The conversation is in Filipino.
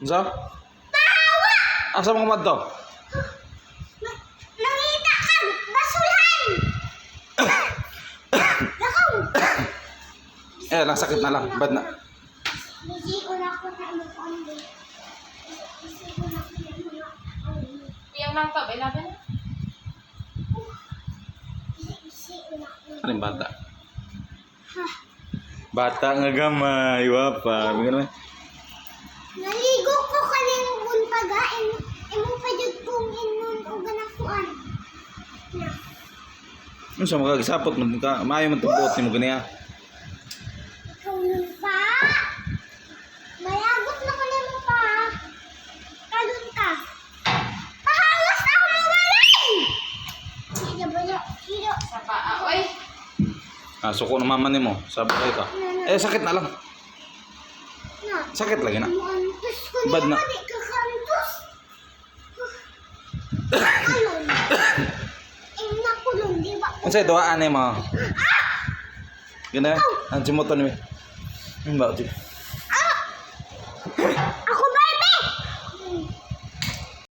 Unsa? Asa mo kumad to? Na- Nangita ka! Basulhan! Lakaw! Eh, lang sakit na lang. Bad na. Yang lang to, laban na. Ano yung bata? Bata nga gamay, wapa. Bigyan Ano sa mga gisapot mo ka? Maayo man tubot ni mo ganiya. Ikaw nun pa. Mayagot na ko nimo pa. Kalun ka. Pahawas na ako mawalay! Sino ba yun? Sino? Sa paa, oy. Ah, suko na mama nimo. Sabi ka. Eh, sakit na lang. Na. Sakit lagi na. Bad na. Unsay duaan ni mo? Gana, ang simoto ni. Ang